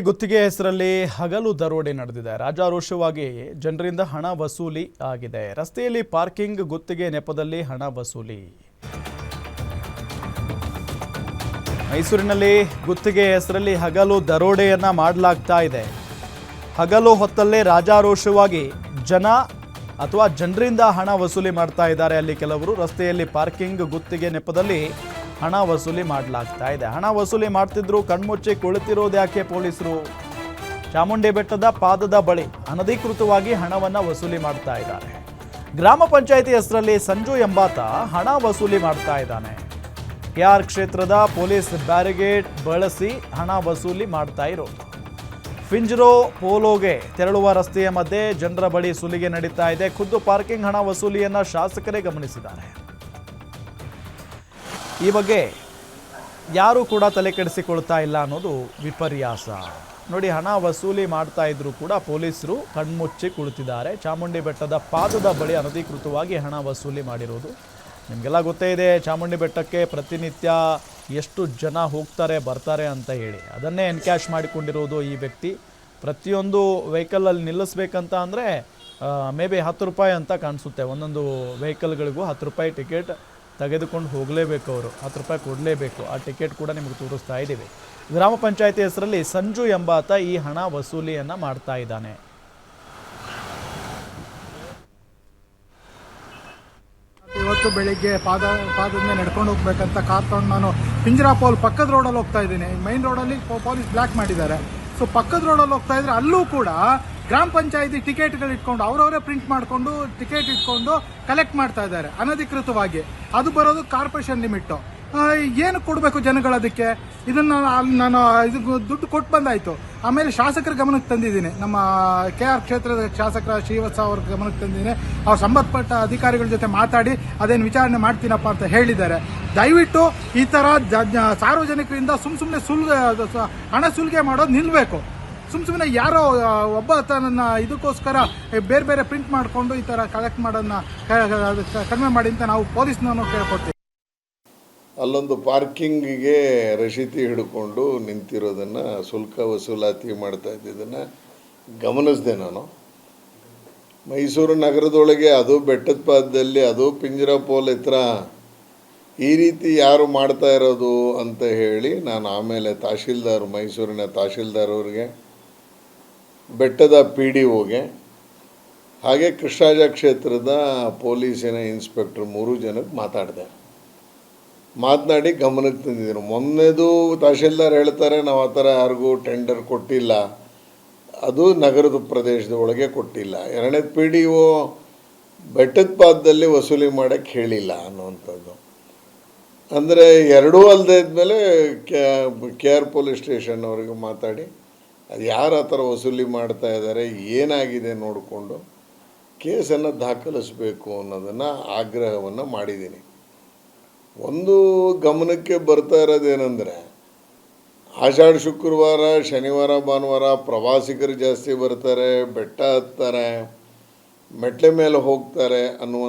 ಗುತ್ತಿಗೆ ಹೆಸರಲ್ಲಿ ಹಗಲು ದರೋಡೆ ನಡೆದಿದೆ. ರಾಜಾರೋಷವಾಗಿ ಜನರಿಂದ ಹಣ ವಸೂಲಿ ಆಗಿದೆ. ರಸ್ತೆಯಲ್ಲಿ ಪಾರ್ಕಿಂಗ್, ಗುತ್ತಿಗೆ ನೆಪದಲ್ಲಿ ಹಣ ವಸೂಲಿ. ಮೈಸೂರಿನಲ್ಲಿ ಗುತ್ತಿಗೆ ಹೆಸರಲ್ಲಿ ಹಗಲು ದರೋಡೆಯನ್ನ ಮಾಡಲಾಗ್ತಾ ಇದೆ. ಹಗಲು ಹೊತ್ತಲ್ಲೇ ರಾಜಾರೋಷವಾಗಿ ಜನ ಅಥವಾ ಜನರಿಂದ ಹಣ ವಸೂಲಿ ಮಾಡ್ತಾ ಇದ್ದಾರೆ. ಅಲ್ಲಿ ಕೆಲವರು ರಸ್ತೆಯಲ್ಲಿ ಪಾರ್ಕಿಂಗ್, ಗುತ್ತಿಗೆ ನೆಪದಲ್ಲಿ ಹಣ ವಸೂಲಿ ಮಾಡಲಾಗ್ತಾ ಇದೆ. ಹಣ ವಸೂಲಿ ಮಾಡ್ತಿದ್ರು, ಕಣ್ಮುಚ್ಚಿ ಕುಳಿತಿರೋದು ಯಾಕೆ ಪೊಲೀಸರು? ಚಾಮುಂಡಿ ಬೆಟ್ಟದ ಪಾದದ ಬಳಿ ಅನಧಿಕೃತವಾಗಿ ಹಣವನ್ನು ವಸೂಲಿ ಮಾಡ್ತಾ ಇದ್ದಾರೆ. ಗ್ರಾಮ ಪಂಚಾಯಿತಿ ಹೆಸರಲ್ಲಿ ಸಂಜು ಎಂಬಾತ ಹಣ ವಸೂಲಿ ಮಾಡ್ತಾ ಇದ್ದಾನೆ. ಕೆಆರ್ ಕ್ಷೇತ್ರದ ಪೊಲೀಸ್ ಬ್ಯಾರಿಗೇಡ್ ಬಳಸಿ ಹಣ ವಸೂಲಿ ಮಾಡ್ತಾ ಇರೋದು ಫಿಂಜ್ರೋ ಪೋಲೋಗೆ ತೆರಳುವ ರಸ್ತೆಯ ಮಧ್ಯೆ ಜನರ ಬಳಿ ಸುಲಿಗೆ ನಡೀತಾ ಇದೆ. ಖುದ್ದು ಪಾರ್ಕಿಂಗ್ ಹಣ ವಸೂಲಿಯನ್ನ ಶಾಸಕರೇ ಗಮನಿಸಿದ್ದಾರೆ. ಈ ಬಗ್ಗೆ ಯಾರೂ ಕೂಡ ತಲೆ ಕೆಡಿಸಿಕೊಳ್ತಾ ಇಲ್ಲ ಅನ್ನೋದು ವಿಪರ್ಯಾಸ. ನೋಡಿ, ಹಣ ವಸೂಲಿ ಮಾಡ್ತಾ ಇದ್ರು ಕೂಡ ಪೊಲೀಸರು ಕಣ್ಮುಚ್ಚಿ ಕುಳಿತಿದ್ದಾರೆ. ಚಾಮುಂಡಿ ಬೆಟ್ಟದ ಪಾದದ ಬಳಿ ಅನಧಿಕೃತವಾಗಿ ಹಣ ವಸೂಲಿ ಮಾಡಿರೋದು. ನಿಮಗೆಲ್ಲ ಗೊತ್ತೇ ಇದೆ, ಚಾಮುಂಡಿ ಬೆಟ್ಟಕ್ಕೆ ಪ್ರತಿನಿತ್ಯ ಎಷ್ಟು ಜನ ಹೋಗ್ತಾರೆ, ಬರ್ತಾರೆ ಅಂತ ಹೇಳಿ. ಅದನ್ನೇ ಎನ್ಕ್ಯಾಶ್ ಮಾಡಿಕೊಂಡಿರೋದು ಈ ವ್ಯಕ್ತಿ. ಪ್ರತಿಯೊಂದು ವೆಹಿಕಲಲ್ಲಿ ನಿಲ್ಲಿಸ್ಬೇಕಂತ ಅಂದರೆ ಮೇ ಬಿ ಹತ್ತು ರೂಪಾಯಿ ಅಂತ ಕಾಣಿಸುತ್ತೆ. ಒಂದೊಂದು ವೆಹಿಕಲ್ಗಳಿಗೂ ಹತ್ತು ರೂಪಾಯಿ ಟಿಕೆಟ್. ತೆಗೆದುಕೊಂಡು ಹೋಗಲೇಬೇಕು ಅವರು. ಹತ್ತು ರೂಪಾಯಿ ಕೊಡಲೇಬೇಕು. ಆ ಟಿಕೆಟ್ ಕೂಡ ನಿಮಗೆ ತೋರಿಸ್ತಾ ಇದ್ದೀವಿ. ಗ್ರಾಮ ಪಂಚಾಯತಿ ಹೆಸರಲ್ಲಿ ಸಂಜು ಎಂಬಾತ ಈ ಹಣ ವಸೂಲಿಯನ್ನು ಮಾಡ್ತಾ ಇದ್ದಾನೆ. ಇವತ್ತು ಬೆಳಿಗ್ಗೆ ಪಾದ, ಪಾದದಿಂದ ನಡ್ಕೊಂಡು ಹೋಗ್ಬೇಕಂತ ಕಾರ್ ತಗೊಂಡು ನಾನು ಪಿಂಜರಾ ಪೋಲ್ ಪಕ್ಕದ ರೋಡಲ್ಲಿ ಹೋಗ್ತಾ ಇದ್ದೀನಿ. ಮೈನ್ ರೋಡಲ್ಲಿ ಪೊಲೀಸ್ ಬ್ಲಾಕ್ ಮಾಡಿದ್ದಾರೆ. ಸೊ ಪಕ್ಕದ ರೋಡಲ್ಲಿ ಹೋಗ್ತಾ ಇದ್ರೆ ಅಲ್ಲೂ ಕೂಡ ಗ್ರಾಮ ಪಂಚಾಯತಿ ಟಿಕೆಟ್ಗಳು ಇಟ್ಕೊಂಡು ಅವರವರೇ ಪ್ರಿಂಟ್ ಮಾಡಿಕೊಂಡು ಟಿಕೆಟ್ ಇಟ್ಕೊಂಡು ಕಲೆಕ್ಟ್ ಮಾಡ್ತಾ ಇದ್ದಾರೆ ಅನಧಿಕೃತವಾಗಿ. ಅದು ಬರೋದು ಕಾರ್ಪೊರೇಷನ್ ಲಿಮಿಟ್. ಏನು ಕೊಡಬೇಕು ಜನಗಳು ಅದಕ್ಕೆ? ಇದನ್ನ ನಾನು- ನಾನು, ಇದು ದುಡ್ಡು ಕೊಟ್ಟು ಬಂದಾಯಿತು. ಆಮೇಲೆ ಶಾಸಕರ ಗಮನಕ್ಕೆ ತಂದಿದ್ದೀನಿ. ನಮ್ಮ ಕೆ ಆರ್ ಕ್ಷೇತ್ರದ ಶಾಸಕರ ಶ್ರೀವತ್ಸ ಅವ್ರ ಗಮನಕ್ಕೆ ತಂದಿದ್ದೀನಿ. ಅವ್ರು ಸಂಬಂಧಪಟ್ಟ ಅಧಿಕಾರಿಗಳ ಜೊತೆ ಮಾತಾಡಿ, ಅದೇನು ವಿಚಾರಣೆ ಮಾಡ್ತೀನಪ್ಪ ಅಂತ ಹೇಳಿದ್ದಾರೆ. ದಯವಿಟ್ಟು ಈ ಥರ ಸಾರ್ವಜನಿಕರಿಂದ ಸುಮ್ ಸುಮ್ಮನೆ ಸುಲ್ಗ ಹಣ ಸುಲಿಗೆ ಮಾಡೋದು ನಿಲ್ಲಬೇಕು ಸುಮ್ ಸುಮ್ಮನೆ ಯಾರೋ ಒಬ್ಬ ತನ್ನ ಇದಕ್ಕೋಸ್ಕರ ಬೇರೆ ಬೇರೆ ಪ್ರಿಂಟ್ ಮಾಡಿಕೊಂಡು ಈ ಥರ ಕಲೆಕ್ಟ್ ಮಾಡೋದನ್ನ ಕಡಿಮೆ ಮಾಡಿ ಅಂತ ನಾವು ಪೊಲೀಸ್ನನ್ನು ಕೇಳ್ಕೊಡ್ತೀವಿ ಅಲ್ಲೊಂದು ಪಾರ್ಕಿಂಗಿಗೆ ರಶೀತಿ ಹಿಡ್ಕೊಂಡು ನಿಂತಿರೋದನ್ನು ಶುಲ್ಕ ವಸೂಲಾತಿ ಮಾಡ್ತಾ ಇದ್ದಿದ್ದನ್ನು ಗಮನಿಸಿದೆ ನಾನು. ಮೈಸೂರು ನಗರದೊಳಗೆ ಅದು ಬೆಟ್ಟದ ಪಾದದಲ್ಲಿ ಅದು ಪಿಂಜರ ಪೋಲ್ ಹತ್ರ ಈ ರೀತಿ ಯಾರು ಮಾಡ್ತಾ ಇರೋದು ಅಂತ ಹೇಳಿ ನಾನು ಆಮೇಲೆ ತಹಶೀಲ್ದಾರ್, ಮೈಸೂರಿನ ತಹಶೀಲ್ದಾರ್ ಅವ್ರಿಗೆ ಬೆಟ್ಟದ ಪಿ ಡಿ ಒಗೆ, ಹಾಗೆ ಕೃಷ್ಣರಾಜ ಕ್ಷೇತ್ರದ ಪೊಲೀಸಿನ ಇನ್ಸ್ಪೆಕ್ಟರ್ ಮೂರು ಜನಕ್ಕೆ ಮಾತಾಡಿದೆ. ಮಾತನಾಡಿ ಗಮನಕ್ಕೆ ತಂದಿದ್ದರು ಮೊನ್ನೆದು ತಹಶೀಲ್ದಾರ್ ಹೇಳ್ತಾರೆ, ನಾವು ಆ ಥರ ಯಾರಿಗೂ ಟೆಂಡರ್ ಕೊಟ್ಟಿಲ್ಲ. ಅದು ನಗರದ ಪ್ರದೇಶದ ಒಳಗೆ ಕೊಟ್ಟಿಲ್ಲ. ಎರಡನೇದು ಪಿ ಡಿ ಒ ಬೆಟ್ಟದ ಪಾದದಲ್ಲಿ ವಸೂಲಿ ಮಾಡೋಕ್ಕೆ ಹೇಳಿಲ್ಲ ಅನ್ನುವಂಥದ್ದು. ಅಂದರೆ ಎರಡೂ ಅಲ್ಲದೆ ಇದ್ಮೇಲೆ ಕೆ ಆರ್ ಪೊಲೀಸ್ ಸ್ಟೇಷನ್ ಅವರಿಗೆ ಮಾತಾಡಿ ಅದು ಯಾರ ಆ ವಸೂಲಿ ಮಾಡ್ತಾ ಇದ್ದಾರೆ, ಏನಾಗಿದೆ ನೋಡಿಕೊಂಡು ಕೇಸನ್ನು ದಾಖಲಿಸಬೇಕು ಅನ್ನೋದನ್ನು ಆಗ್ರಹವನ್ನು ಮಾಡಿದ್ದೀನಿ. ಒಂದು ಗಮನಕ್ಕೆ ಬರ್ತಾ ಇರೋದೇನೆಂದರೆ, ಆಷಾಢ ಶುಕ್ರವಾರ, ಶನಿವಾರ, ಭಾನುವಾರ ಪ್ರವಾಸಿಗರು ಜಾಸ್ತಿ ಬರ್ತಾರೆ, ಬೆಟ್ಟ ಹತ್ತಾರೆ, ಮೆಟ್ಲೆ ಮೇಲೆ ಹೋಗ್ತಾರೆ ಅನ್ನುವಂಥ